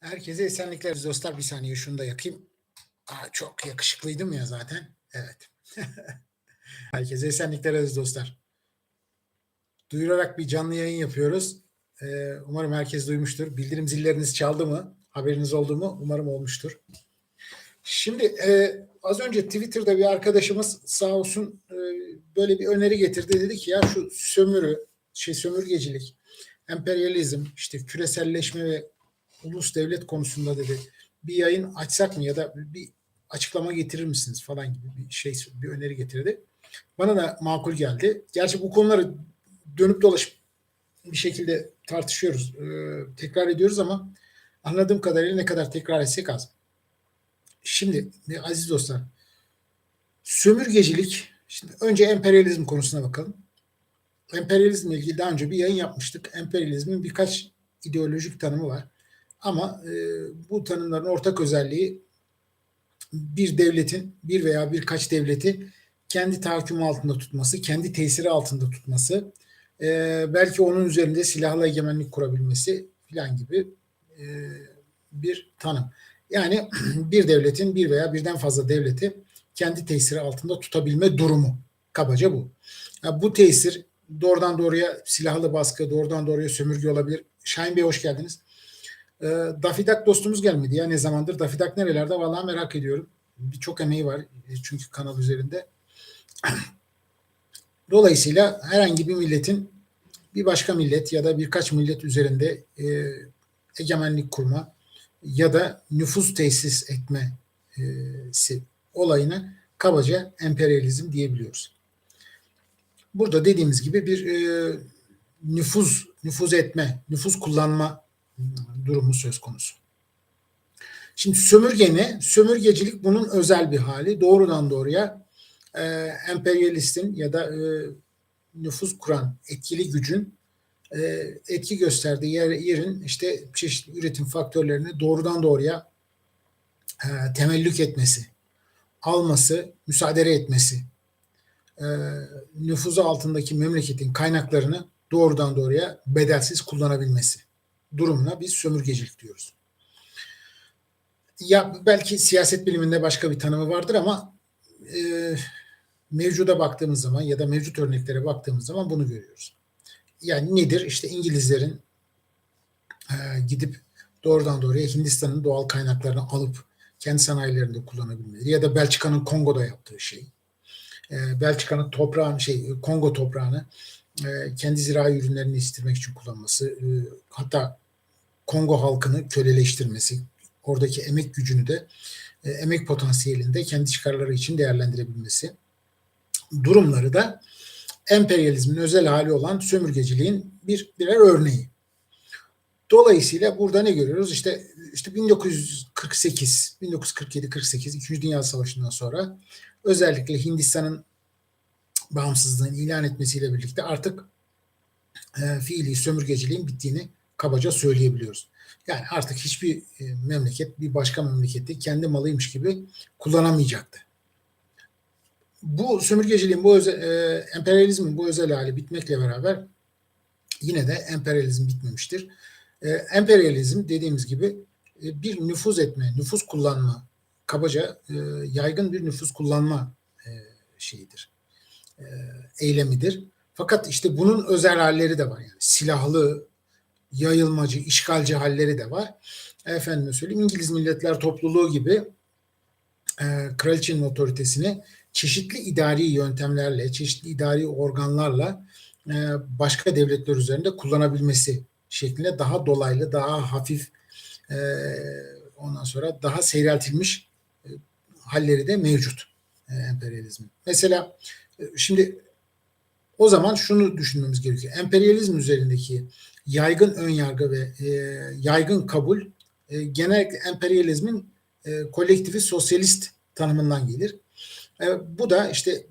Herkese esenlikler dostlar. Bir saniye şunu da yakayım. Aa, çok yakışıklıydım ya zaten. Evet. Herkese esenlikler aziz dostlar. Duyurarak bir canlı yayın yapıyoruz. Ee, umarım herkes duymuştur. Bildirim zilleriniz çaldı mı? Haberiniz oldu mu? Umarım olmuştur. Şimdi e, az önce Twitter'da bir arkadaşımız sağ olsun e, böyle bir öneri getirdi. Dedi ki ya şu sömürü, şey sömürgecilik, emperyalizm, işte küreselleşme ve ulus devlet konusunda dedi bir yayın açsak mı ya da bir açıklama getirir misiniz falan gibi bir şey bir öneri getirdi. Bana da makul geldi. Gerçi bu konuları dönüp dolaşıp bir şekilde tartışıyoruz, e, tekrar ediyoruz ama anladığım kadarıyla ne kadar tekrar etsek az. Şimdi e, aziz dostlar, sömürgecilik, şimdi önce emperyalizm konusuna bakalım. Emperyalizmle ilgili daha önce bir yayın yapmıştık. Emperyalizmin birkaç ideolojik tanımı var. Ama e, bu tanımların ortak özelliği bir devletin bir veya birkaç devleti kendi tahakkümü altında tutması, kendi tesiri altında tutması, e, belki onun üzerinde silahlı egemenlik kurabilmesi filan gibi e, bir tanım. Yani bir devletin bir veya birden fazla devleti kendi tesiri altında tutabilme durumu. Kabaca bu. Yani bu tesir doğrudan doğruya silahlı baskı, doğrudan doğruya sömürge olabilir. Şahin Bey hoş geldiniz. E, Dafidak dostumuz gelmedi ya ne zamandır. Dafidak nerelerde? Vallahi merak ediyorum. Birçok emeği var çünkü kanal üzerinde. Dolayısıyla herhangi bir milletin bir başka millet ya da birkaç millet üzerinde e, egemenlik kurma ya da nüfus tesis etmesi olayını kabaca emperyalizm diyebiliyoruz. Burada dediğimiz gibi bir e, nüfuz nüfuz etme, nüfuz kullanma durumu söz konusu. Şimdi sömürge ne? Sömürgecilik bunun özel bir hali. Doğrudan doğruya e, emperyalistin ya da e, nüfuz kuran etkili gücün e, etki gösterdiği yer, yerin işte çeşitli üretim faktörlerini doğrudan doğruya e, temellük etmesi, alması, müsaade etmesi, e, nüfuzu altındaki memleketin kaynaklarını doğrudan doğruya bedelsiz kullanabilmesi durumuna biz sömürgecilik diyoruz. Ya belki siyaset biliminde başka bir tanımı vardır ama e, mevcuda baktığımız zaman ya da mevcut örneklere baktığımız zaman bunu görüyoruz. Yani nedir? İşte İngilizlerin e, gidip doğrudan doğruya Hindistan'ın doğal kaynaklarını alıp kendi sanayilerinde kullanabilmeleri ya da Belçika'nın Kongo'da yaptığı şey. E, Belçika'nın toprağını şey Kongo toprağını e, kendi zirai ürünlerini istirmek için kullanması, e, hatta Kongo halkını köleleştirmesi, oradaki emek gücünü de e, emek potansiyelinde kendi çıkarları için değerlendirebilmesi durumları da emperyalizmin özel hali olan sömürgeciliğin bir birer örneği. Dolayısıyla burada ne görüyoruz? İşte işte 1948, 1947-48 2. Dünya Savaşı'ndan sonra özellikle Hindistan'ın bağımsızlığını ilan etmesiyle birlikte artık e, fiili sömürgeciliğin bittiğini kabaca söyleyebiliyoruz. Yani artık hiçbir e, memleket bir başka memleketi kendi malıymış gibi kullanamayacaktı. Bu sömürgeciliğin, bu özel, e, emperyalizmin bu özel hali bitmekle beraber yine de emperyalizm bitmemiştir. E, emperyalizm dediğimiz gibi e, bir nüfuz etme, nüfuz kullanma, kabaca e, yaygın bir nüfuz kullanma e, şeyidir, e, eylemidir. Fakat işte bunun özel halleri de var yani silahlı, yayılmacı, işgalci halleri de var. Efendim söyleyeyim İngiliz Milletler Topluluğu gibi e, kraliçenin otoritesini çeşitli idari yöntemlerle, çeşitli idari organlarla e, başka devletler üzerinde kullanabilmesi şeklinde daha dolaylı, daha hafif e, ondan sonra daha seyreltilmiş e, halleri de mevcut e, emperyalizmin. Mesela şimdi o zaman şunu düşünmemiz gerekiyor. Emperyalizm üzerindeki yaygın önyargı ve e, yaygın kabul e, genellikle emperyalizmin e, kolektifi sosyalist tanımından gelir. E, bu da işte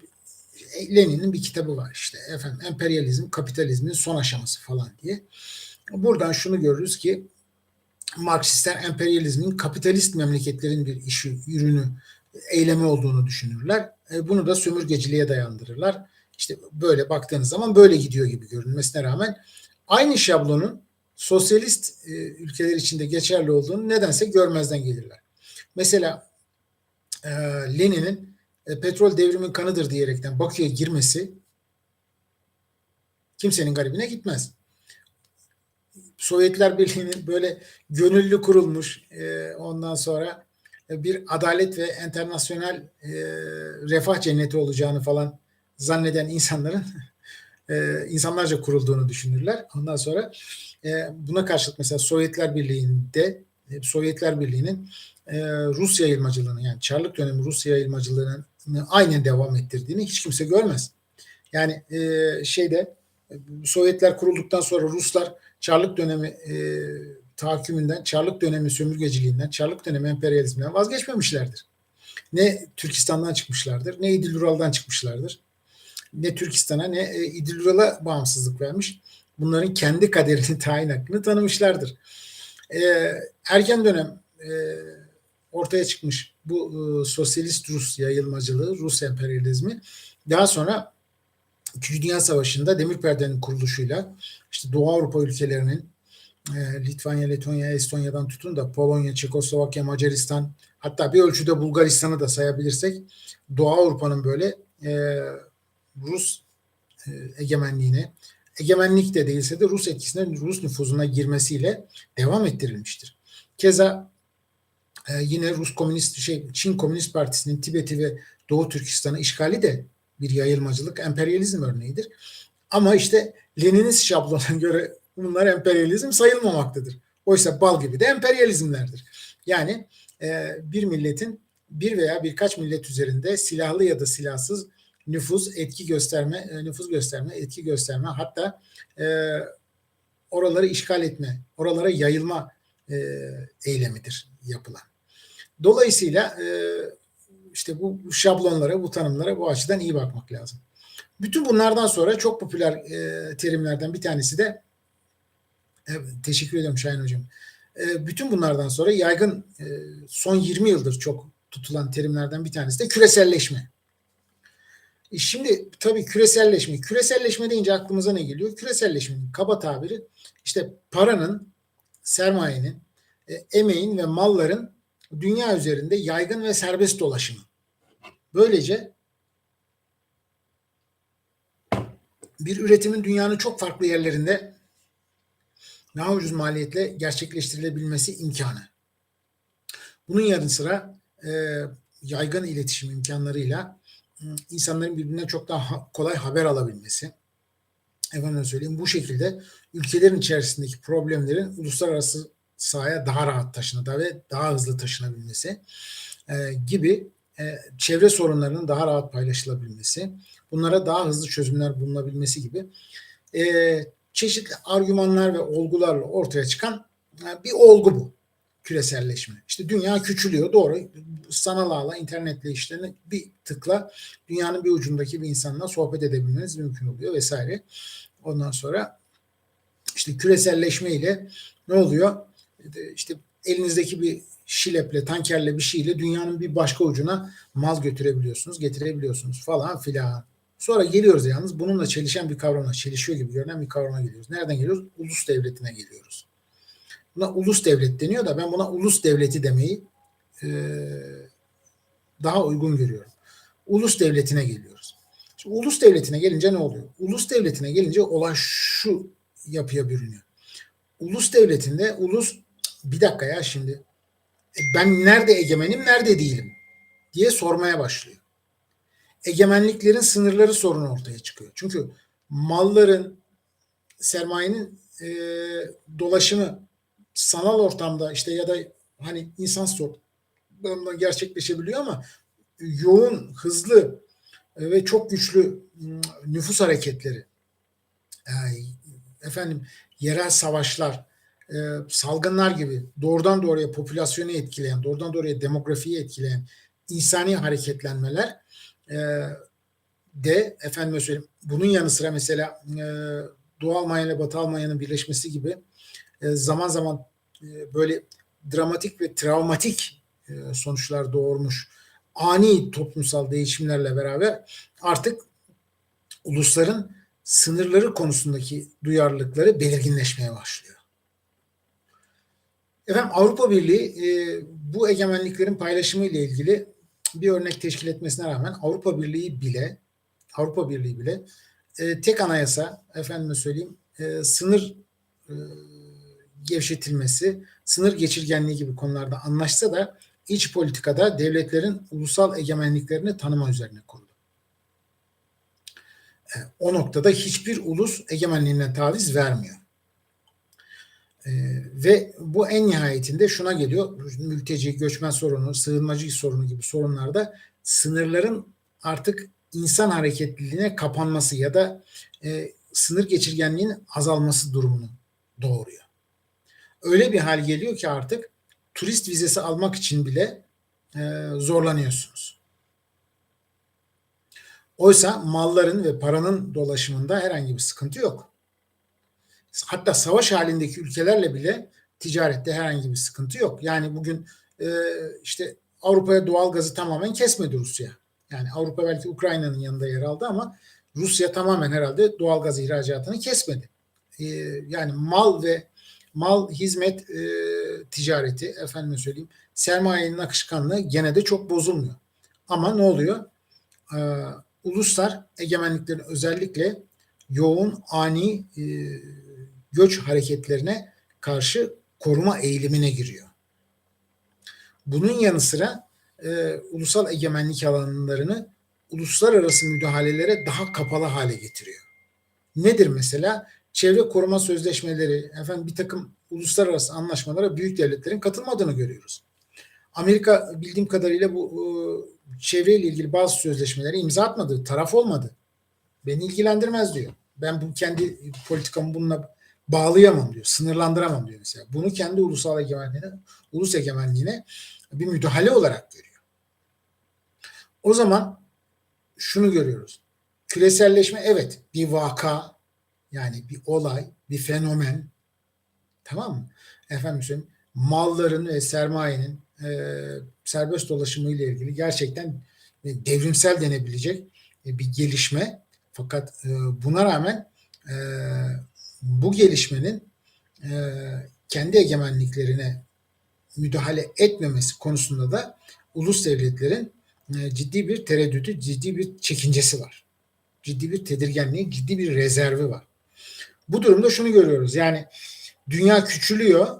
Lenin'in bir kitabı var işte efendim emperyalizm kapitalizmin son aşaması falan diye. Buradan şunu görürüz ki Marksistler emperyalizmin kapitalist memleketlerin bir işi, ürünü, eylemi olduğunu düşünürler. E, bunu da sömürgeciliğe dayandırırlar. İşte böyle baktığınız zaman böyle gidiyor gibi görünmesine rağmen aynı şablonun sosyalist e, ülkeler içinde geçerli olduğunu nedense görmezden gelirler. Mesela e, Lenin'in petrol devrimin kanıdır diyerekten Bakü'ye girmesi kimsenin garibine gitmez. Sovyetler Birliği'nin böyle gönüllü kurulmuş ondan sonra bir adalet ve internasyonel e, refah cenneti olacağını falan zanneden insanların e, insanlarca kurulduğunu düşünürler. Ondan sonra e, buna karşılık mesela Sovyetler Birliği'nde e, Sovyetler Birliği'nin e, Rus yayılmacılığını yani Çarlık dönemi Rus yayılmacılığını aynen devam ettirdiğini hiç kimse görmez. Yani e, şeyde Sovyetler kurulduktan sonra Ruslar Çarlık dönemi e, tahakkümünden, Çarlık dönemi sömürgeciliğinden, Çarlık dönemi emperyalizminden vazgeçmemişlerdir. Ne Türkistan'dan çıkmışlardır, ne İdil Ural'dan çıkmışlardır. Ne Türkistan'a ne e, İdil Ural'a bağımsızlık vermiş. Bunların kendi kaderini, tayin hakkını tanımışlardır. E, erken dönem e, ortaya çıkmış bu e, sosyalist Rus yayılmacılığı, Rus emperyalizmi daha sonra İkinci Dünya Savaşı'nda Demir Perde'nin kuruluşuyla işte Doğu Avrupa ülkelerinin e, Litvanya, Letonya, Estonya'dan tutun da Polonya, Çekoslovakya, Macaristan hatta bir ölçüde Bulgaristan'ı da sayabilirsek Doğu Avrupa'nın böyle e, Rus e, egemenliğine egemenlik de değilse de Rus etkisine Rus nüfuzuna girmesiyle devam ettirilmiştir. Keza e, yine Rus Komünist şey Çin Komünist Partisi'nin Tibet'i ve Doğu Türkistan'ı işgali de bir yayılmacılık, emperyalizm örneğidir. Ama işte Leninist şablona göre bunlar emperyalizm sayılmamaktadır. Oysa bal gibi de emperyalizmlerdir. Yani e, bir milletin bir veya birkaç millet üzerinde silahlı ya da silahsız nüfuz, etki gösterme, e, nüfuz gösterme, etki gösterme hatta e, oraları işgal etme, oralara yayılma e, eylemidir yapılan. Dolayısıyla e, işte bu şablonlara, bu tanımlara bu açıdan iyi bakmak lazım. Bütün bunlardan sonra çok popüler e, terimlerden bir tanesi de Evet, teşekkür ederim Şahin Hocam. E, bütün bunlardan sonra yaygın e, son 20 yıldır çok tutulan terimlerden bir tanesi de küreselleşme. E, şimdi tabii küreselleşme, küreselleşme deyince aklımıza ne geliyor? Küreselleşmenin kaba tabiri işte paranın, sermayenin, e, emeğin ve malların dünya üzerinde yaygın ve serbest dolaşımı. Böylece bir üretimin dünyanın çok farklı yerlerinde daha ucuz maliyetle gerçekleştirilebilmesi imkanı. Bunun yanı sıra e, yaygın iletişim imkanlarıyla insanların birbirinden çok daha kolay haber alabilmesi. Efendim söyleyeyim bu şekilde ülkelerin içerisindeki problemlerin uluslararası sahaya daha rahat taşına ve daha hızlı taşınabilmesi e, gibi e, çevre sorunlarının daha rahat paylaşılabilmesi, bunlara daha hızlı çözümler bulunabilmesi gibi e, çeşitli argümanlar ve olgularla ortaya çıkan bir olgu bu küreselleşme. İşte dünya küçülüyor doğru sanal ağla internetle işlerini bir tıkla dünyanın bir ucundaki bir insanla sohbet edebilmeniz mümkün oluyor vesaire. Ondan sonra işte küreselleşme ile ne oluyor? İşte elinizdeki bir şileple, tankerle bir şeyle dünyanın bir başka ucuna mal götürebiliyorsunuz, getirebiliyorsunuz falan filan. Sonra geliyoruz yalnız bununla çelişen bir kavrama, çelişiyor gibi görünen bir kavrama geliyoruz. Nereden geliyoruz? Ulus devletine geliyoruz. Buna ulus devlet deniyor da ben buna ulus devleti demeyi e, daha uygun görüyorum. Ulus devletine geliyoruz. Şimdi ulus devletine gelince ne oluyor? Ulus devletine gelince olay şu yapıya bürünüyor. Ulus devletinde ulus bir dakika ya şimdi e, ben nerede egemenim nerede değilim diye sormaya başlıyor egemenliklerin sınırları sorun ortaya çıkıyor. Çünkü malların, sermayenin e, dolaşımı sanal ortamda işte ya da hani insan ortamda gerçekleşebiliyor ama yoğun, hızlı e, ve çok güçlü nüfus hareketleri, e, efendim yerel savaşlar, e, salgınlar gibi doğrudan doğruya popülasyonu etkileyen, doğrudan doğruya demografiyi etkileyen insani hareketlenmeler de efendim söyleyeyim bunun yanı sıra mesela e, Doğu Almanya ile Batı Almanya'nın birleşmesi gibi e, zaman zaman e, böyle dramatik ve travmatik e, sonuçlar doğurmuş ani toplumsal değişimlerle beraber artık ulusların sınırları konusundaki duyarlılıkları belirginleşmeye başlıyor. Efendim Avrupa Birliği e, bu egemenliklerin paylaşımı ile ilgili bir örnek teşkil etmesine rağmen Avrupa Birliği bile Avrupa Birliği bile e, tek anayasa efendime söyleyeyim e, sınır e, gevşetilmesi, sınır geçirgenliği gibi konularda anlaşsa da iç politikada devletlerin ulusal egemenliklerini tanıma üzerine kurdu. E, o noktada hiçbir ulus egemenliğine taviz vermiyor. E, ve bu en nihayetinde şuna geliyor. Mülteci, göçmen sorunu, sığınmacı sorunu gibi sorunlarda sınırların artık insan hareketliliğine kapanması ya da e, sınır geçirgenliğinin azalması durumunu doğuruyor. Öyle bir hal geliyor ki artık turist vizesi almak için bile e, zorlanıyorsunuz. Oysa malların ve paranın dolaşımında herhangi bir sıkıntı yok. Hatta savaş halindeki ülkelerle bile ticarette herhangi bir sıkıntı yok. Yani bugün e, işte Avrupa'ya doğal gazı tamamen kesmedi Rusya. Yani Avrupa belki Ukrayna'nın yanında yer aldı ama Rusya tamamen herhalde doğal gaz ihracatını kesmedi. E, yani mal ve mal hizmet e, ticareti efendim söyleyeyim sermayenin akışkanlığı gene de çok bozulmuyor. Ama ne oluyor? E, uluslar egemenliklerin özellikle yoğun ani e, göç hareketlerine karşı koruma eğilimine giriyor. Bunun yanı sıra e, ulusal egemenlik alanlarını uluslararası müdahalelere daha kapalı hale getiriyor. Nedir mesela? Çevre koruma sözleşmeleri, efendim bir takım uluslararası anlaşmalara büyük devletlerin katılmadığını görüyoruz. Amerika bildiğim kadarıyla bu e, çevreyle ilgili bazı sözleşmelere imza atmadı, taraf olmadı. Beni ilgilendirmez diyor. Ben bu kendi politikamı bununla bağlayamam diyor. Sınırlandıramam diyor mesela. Bunu kendi ulusal egemenliğine, ulus egemenliğine bir müdahale olarak görüyor. O zaman şunu görüyoruz. Küreselleşme evet bir vaka yani bir olay, bir fenomen tamam mı? Efendim söyleyeyim malların ve sermayenin e, serbest dolaşımı ile ilgili gerçekten e, devrimsel denebilecek e, bir gelişme. Fakat e, buna rağmen e, bu gelişmenin e, kendi egemenliklerine müdahale etmemesi konusunda da ulus devletlerin e, ciddi bir tereddütü, ciddi bir çekincesi var. Ciddi bir tedirgenliği, ciddi bir rezervi var. Bu durumda şunu görüyoruz. Yani dünya küçülüyor.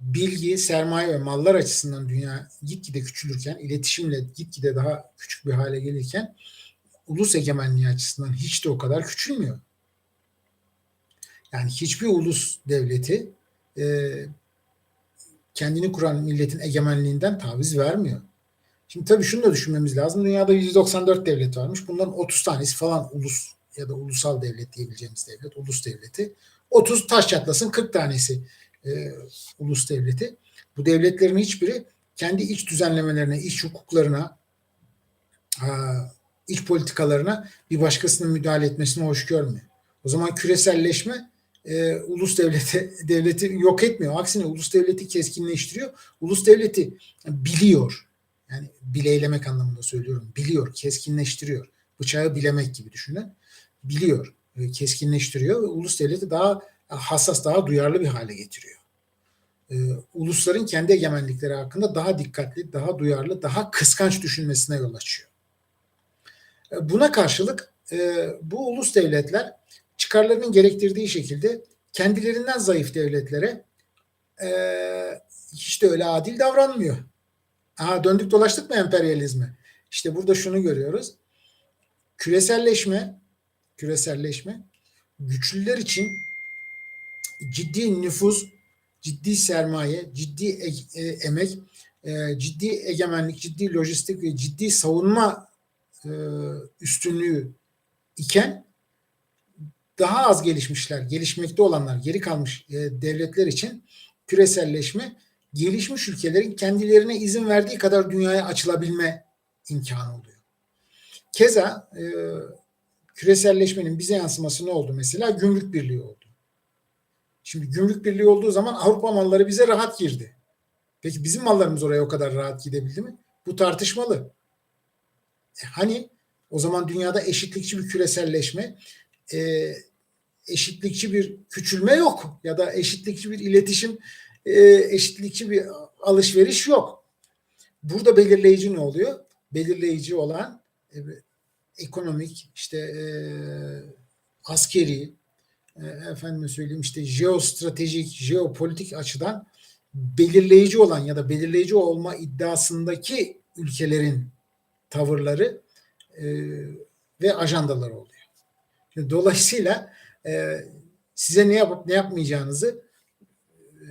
Bilgi, sermaye ve mallar açısından dünya gitgide küçülürken, iletişimle gitgide daha küçük bir hale gelirken ulus egemenliği açısından hiç de o kadar küçülmüyor. Yani hiçbir ulus devleti e, kendini kuran milletin egemenliğinden taviz vermiyor. Şimdi tabii şunu da düşünmemiz lazım. Dünyada 194 devlet varmış. Bunların 30 tanesi falan ulus ya da ulusal devlet diyebileceğimiz devlet, ulus devleti. 30 taş çatlasın 40 tanesi e, ulus devleti. Bu devletlerin hiçbiri kendi iç düzenlemelerine, iç hukuklarına, a, iç politikalarına bir başkasının müdahale etmesine hoş görmüyor. O zaman küreselleşme e, ulus devleti devleti yok etmiyor. Aksine ulus devleti keskinleştiriyor. Ulus devleti biliyor. Yani bileylemek anlamında söylüyorum. Biliyor, keskinleştiriyor. Bıçağı bilemek gibi düşünün. Biliyor, e, keskinleştiriyor ve ulus devleti daha hassas, daha duyarlı bir hale getiriyor. E, ulusların kendi egemenlikleri hakkında daha dikkatli, daha duyarlı, daha kıskanç düşünmesine yol açıyor. E, buna karşılık e, bu ulus devletler çıkarlarının gerektirdiği şekilde kendilerinden zayıf devletlere e, hiç de öyle adil davranmıyor. Aha döndük dolaştık mı emperyalizme? İşte burada şunu görüyoruz. Küreselleşme, küreselleşme güçlüler için ciddi nüfuz, ciddi sermaye, ciddi e, e, emek, e, ciddi egemenlik, ciddi lojistik ve ciddi savunma e, üstünlüğü iken daha az gelişmişler, gelişmekte olanlar, geri kalmış e, devletler için küreselleşme gelişmiş ülkelerin kendilerine izin verdiği kadar dünyaya açılabilme imkanı oluyor. Keza e, küreselleşmenin bize yansıması ne oldu mesela? Gümrük birliği oldu. Şimdi gümrük birliği olduğu zaman Avrupa malları bize rahat girdi. Peki bizim mallarımız oraya o kadar rahat gidebildi mi? Bu tartışmalı. E hani o zaman dünyada eşitlikçi bir küreselleşme, e, eşitlikçi bir küçülme yok ya da eşitlikçi bir iletişim e, eşitlikçi bir alışveriş yok. Burada belirleyici ne oluyor? Belirleyici olan e, ekonomik, işte e, askeri, e, efendime söyleyeyim işte jeostratejik, jeopolitik açıdan belirleyici olan ya da belirleyici olma iddiasındaki ülkelerin tavırları e, ve ajandaları oluyor. Dolayısıyla e, size ne yapıp ne yapmayacağınızı e,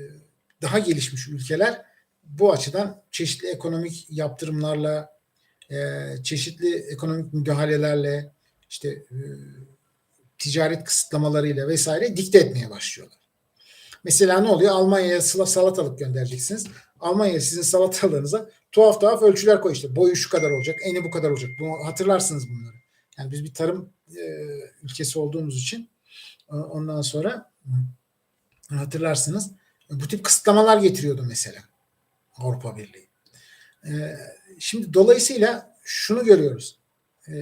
daha gelişmiş ülkeler bu açıdan çeşitli ekonomik yaptırımlarla, e, çeşitli ekonomik müdahalelerle, işte e, ticaret kısıtlamalarıyla vesaire dikte etmeye başlıyorlar. Mesela ne oluyor? Almanya'ya salatalık göndereceksiniz. Almanya sizin salatalığınıza tuhaf tuhaf ölçüler koy işte. Boyu şu kadar olacak, eni bu kadar olacak. Bunu hatırlarsınız bunları. Yani biz bir tarım e, ülkesi olduğumuz için e, ondan sonra hatırlarsınız bu tip kısıtlamalar getiriyordu mesela Avrupa Birliği. E, şimdi dolayısıyla şunu görüyoruz e,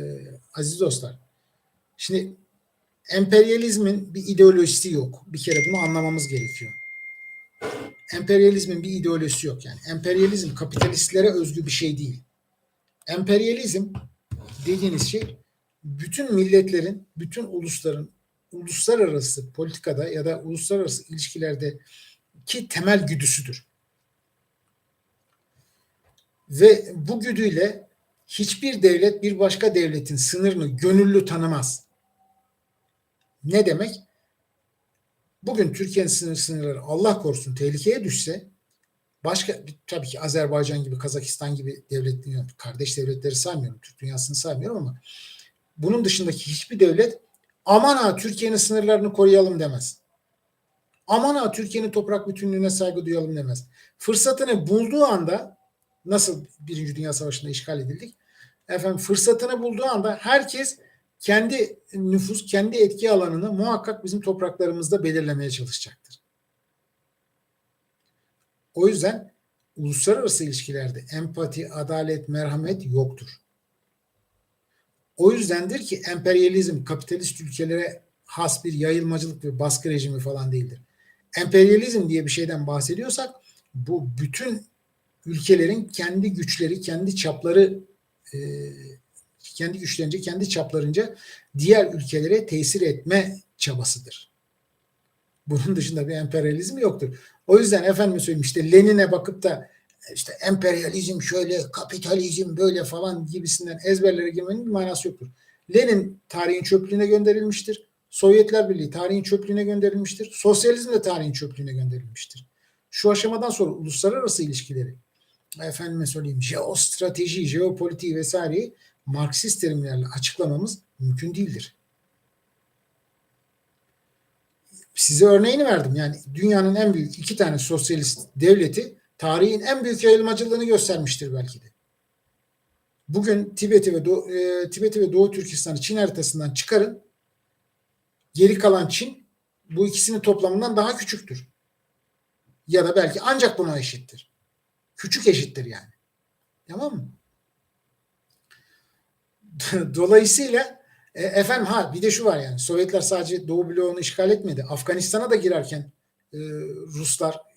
aziz dostlar. Şimdi emperyalizmin bir ideolojisi yok. Bir kere bunu anlamamız gerekiyor. Emperyalizmin bir ideolojisi yok. Yani emperyalizm kapitalistlere özgü bir şey değil. Emperyalizm dediğiniz şey bütün milletlerin, bütün ulusların uluslararası politikada ya da uluslararası ilişkilerde ki temel güdüsüdür. Ve bu güdüyle hiçbir devlet bir başka devletin sınırını gönüllü tanımaz. Ne demek? Bugün Türkiye'nin sınır sınırları Allah korusun tehlikeye düşse başka tabii ki Azerbaycan gibi Kazakistan gibi devlet kardeş devletleri saymıyorum. Türk dünyasını saymıyorum ama bunun dışındaki hiçbir devlet aman ha Türkiye'nin sınırlarını koruyalım demez. Aman ha Türkiye'nin toprak bütünlüğüne saygı duyalım demez. Fırsatını bulduğu anda nasıl Birinci Dünya Savaşı'nda işgal edildik? Efendim fırsatını bulduğu anda herkes kendi nüfus, kendi etki alanını muhakkak bizim topraklarımızda belirlemeye çalışacaktır. O yüzden uluslararası ilişkilerde empati, adalet, merhamet yoktur. O yüzdendir ki emperyalizm kapitalist ülkelere has bir yayılmacılık ve baskı rejimi falan değildir. Emperyalizm diye bir şeyden bahsediyorsak bu bütün ülkelerin kendi güçleri, kendi çapları e, kendi güçlerince, kendi çaplarınca diğer ülkelere tesir etme çabasıdır. Bunun dışında bir emperyalizm yoktur. O yüzden efendim söyleyeyim işte Lenin'e bakıp da işte emperyalizm şöyle, kapitalizm böyle falan gibisinden ezberlere girmenin bir manası yoktur. Lenin tarihin çöplüğüne gönderilmiştir. Sovyetler Birliği tarihin çöplüğüne gönderilmiştir. Sosyalizm de tarihin çöplüğüne gönderilmiştir. Şu aşamadan sonra uluslararası ilişkileri, efendime söyleyeyim jeostrateji, jeopolitiği vesaireyi Marksist terimlerle açıklamamız mümkün değildir. Size örneğini verdim. Yani dünyanın en büyük iki tane sosyalist devleti tarihin en büyük yayılmacılığını göstermiştir belki de. Bugün Tibet'i ve Doğu, e, Tibet'i ve Doğu Türkistan'ı Çin haritasından çıkarın. Geri kalan Çin bu ikisinin toplamından daha küçüktür. Ya da belki ancak buna eşittir. Küçük eşittir yani. Tamam mı? Dolayısıyla e, efendim ha bir de şu var yani Sovyetler sadece Doğu bloğunu işgal etmedi. Afganistan'a da girerken e, Ruslar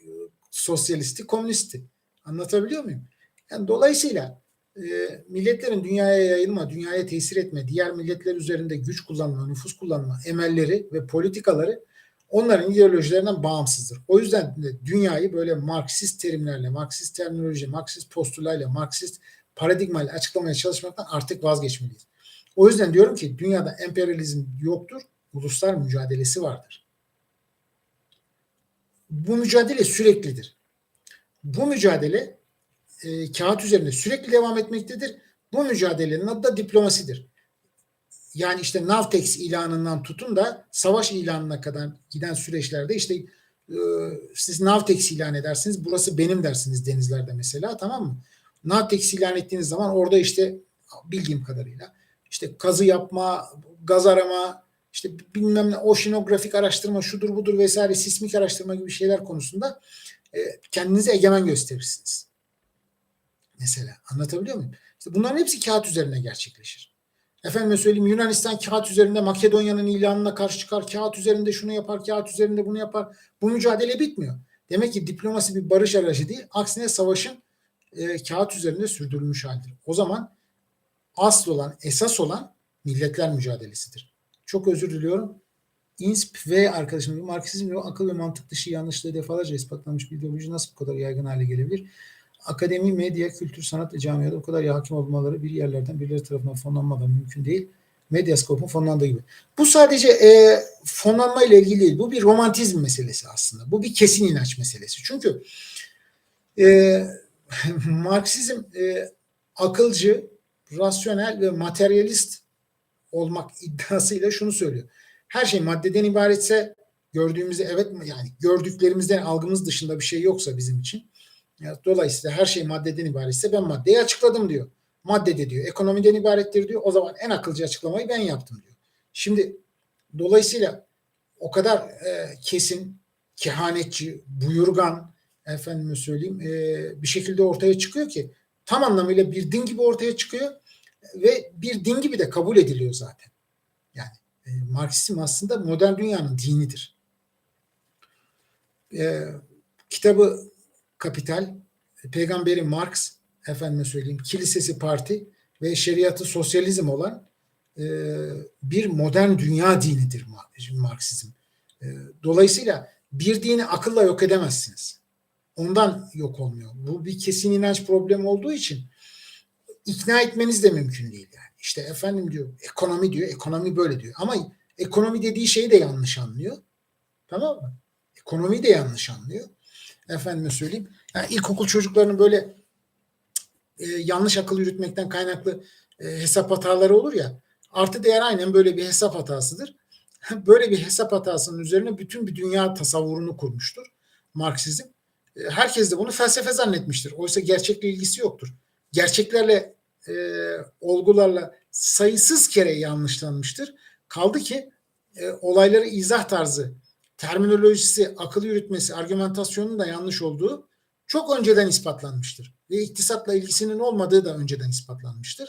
sosyalisti, komünisti. Anlatabiliyor muyum? Yani dolayısıyla e, milletlerin dünyaya yayılma, dünyaya tesir etme, diğer milletler üzerinde güç kullanma, nüfus kullanma emelleri ve politikaları onların ideolojilerinden bağımsızdır. O yüzden de dünyayı böyle Marksist terimlerle, Marksist terminoloji, Marksist postulayla, Marksist paradigmayla açıklamaya çalışmaktan artık vazgeçmeliyiz. O yüzden diyorum ki dünyada emperyalizm yoktur, uluslar mücadelesi vardır. Bu mücadele süreklidir. Bu mücadele e, kağıt üzerinde sürekli devam etmektedir. Bu mücadelenin adı da diplomasidir. Yani işte Navtex ilanından tutun da savaş ilanına kadar giden süreçlerde işte e, siz Navtex ilan edersiniz. Burası benim dersiniz denizlerde mesela tamam mı? Navtex ilan ettiğiniz zaman orada işte bildiğim kadarıyla işte kazı yapma, gaz arama, işte bilmem ne oşinografik araştırma şudur budur vesaire sismik araştırma gibi şeyler konusunda e, kendinizi egemen gösterirsiniz. Mesela anlatabiliyor muyum? İşte bunların hepsi kağıt üzerine gerçekleşir. Efendim söyleyeyim Yunanistan kağıt üzerinde Makedonya'nın ilanına karşı çıkar. Kağıt üzerinde şunu yapar, kağıt üzerinde bunu yapar. Bu mücadele bitmiyor. Demek ki diplomasi bir barış aracı değil. Aksine savaşın e, kağıt üzerinde sürdürülmüş halidir. O zaman asıl olan, esas olan milletler mücadelesidir. Çok özür diliyorum. INSP ve arkadaşım Marksizm ve akıl ve mantık dışı yanlışlığı defalarca ispatlanmış bir ideoloji nasıl bu kadar yaygın hale gelebilir? Akademi, medya, kültür, sanat ve camiada bu kadar hakim olmaları bir yerlerden birileri tarafından fonlanmadan mümkün değil. Medyaskop'un fonlandığı gibi. Bu sadece e, fonlanma ile ilgili değil. Bu bir romantizm meselesi aslında. Bu bir kesin inanç meselesi. Çünkü e, Marksizm e, akılcı, rasyonel ve materyalist olmak iddiasıyla şunu söylüyor. Her şey maddeden ibaretse gördüğümüzde evet yani gördüklerimizden algımız dışında bir şey yoksa bizim için dolayısıyla her şey maddeden ibaretse ben maddeyi açıkladım diyor. Madde de diyor ekonomiden ibarettir diyor. O zaman en akılcı açıklamayı ben yaptım diyor. Şimdi dolayısıyla o kadar e, kesin, kehanetçi, buyurgan efendime söyleyeyim e, bir şekilde ortaya çıkıyor ki tam anlamıyla bir din gibi ortaya çıkıyor ve bir din gibi de kabul ediliyor zaten. Yani e, Marksizm aslında modern dünyanın dinidir. E, kitabı Kapital, Peygamberi Marx, efendime söyleyeyim, kilisesi parti ve şeriatı sosyalizm olan e, bir modern dünya dinidir Marksizm. E, dolayısıyla bir dini akılla yok edemezsiniz. Ondan yok olmuyor. Bu bir kesin inanç problemi olduğu için ikna etmeniz de mümkün değil yani. İşte efendim diyor ekonomi diyor, ekonomi böyle diyor. Ama ekonomi dediği şeyi de yanlış anlıyor. Tamam mı? Ekonomi de yanlış anlıyor. Efendime söyleyeyim. Yani ilkokul çocuklarının böyle e, yanlış akıl yürütmekten kaynaklı e, hesap hataları olur ya. Artı değer aynen böyle bir hesap hatasıdır. böyle bir hesap hatasının üzerine bütün bir dünya tasavvurunu kurmuştur Marksizm. E, herkes de bunu felsefe zannetmiştir. Oysa gerçekle ilgisi yoktur. Gerçeklerle, e, olgularla sayısız kere yanlışlanmıştır. Kaldı ki e, olayları izah tarzı, terminolojisi, akıl yürütmesi, argümantasyonun da yanlış olduğu çok önceden ispatlanmıştır. Ve iktisatla ilgisinin olmadığı da önceden ispatlanmıştır.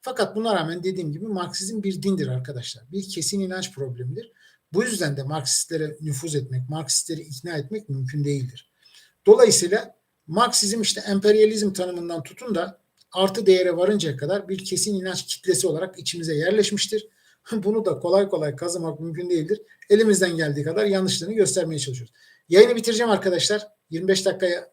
Fakat buna rağmen dediğim gibi Marksizm bir dindir arkadaşlar. Bir kesin inanç problemidir. Bu yüzden de Marksistlere nüfuz etmek, Marksistleri ikna etmek mümkün değildir. Dolayısıyla Marksizm işte emperyalizm tanımından tutun da artı değere varıncaya kadar bir kesin inanç kitlesi olarak içimize yerleşmiştir. Bunu da kolay kolay kazımak mümkün değildir. Elimizden geldiği kadar yanlışlığını göstermeye çalışıyoruz. Yayını bitireceğim arkadaşlar. 25 dakikaya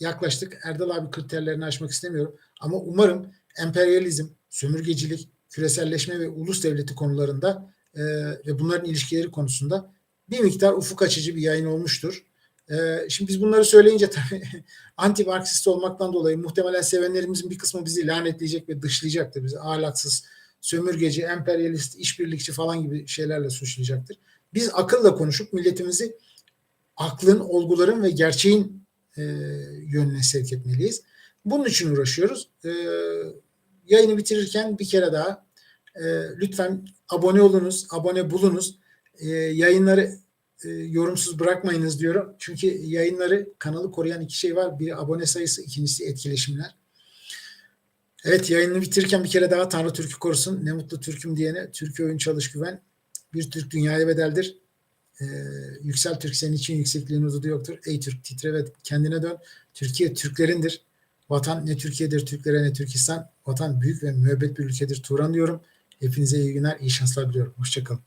yaklaştık. Erdal abi kriterlerini aşmak istemiyorum. Ama umarım emperyalizm, sömürgecilik, küreselleşme ve ulus devleti konularında e, ve bunların ilişkileri konusunda bir miktar ufuk açıcı bir yayın olmuştur. E, şimdi biz bunları söyleyince tabii anti-Marksist olmaktan dolayı muhtemelen sevenlerimizin bir kısmı bizi lanetleyecek ve dışlayacaktır. Bizi ahlaksız, sömürgeci, emperyalist, işbirlikçi falan gibi şeylerle suçlayacaktır. Biz akılla konuşup milletimizi aklın, olguların ve gerçeğin e, yönüne sevk etmeliyiz. Bunun için uğraşıyoruz. E, yayını bitirirken bir kere daha e, lütfen abone olunuz, abone bulunuz. E, yayınları e, yorumsuz bırakmayınız diyorum. Çünkü yayınları, kanalı koruyan iki şey var. Bir abone sayısı, ikincisi etkileşimler. Evet yayını bitirirken bir kere daha Tanrı Türk'ü korusun. Ne mutlu Türk'üm diyene. Türkiye oyun çalış güven. Bir Türk dünyaya bedeldir. Ee, yüksel Türk senin için yüksekliğin hududu yoktur. Ey Türk titre ve kendine dön. Türkiye Türklerindir. Vatan ne Türkiye'dir, Türklere ne Türkistan. Vatan büyük ve müebbet bir ülkedir. Turan diyorum. Hepinize iyi günler, iyi şanslar diliyorum. Hoşçakalın.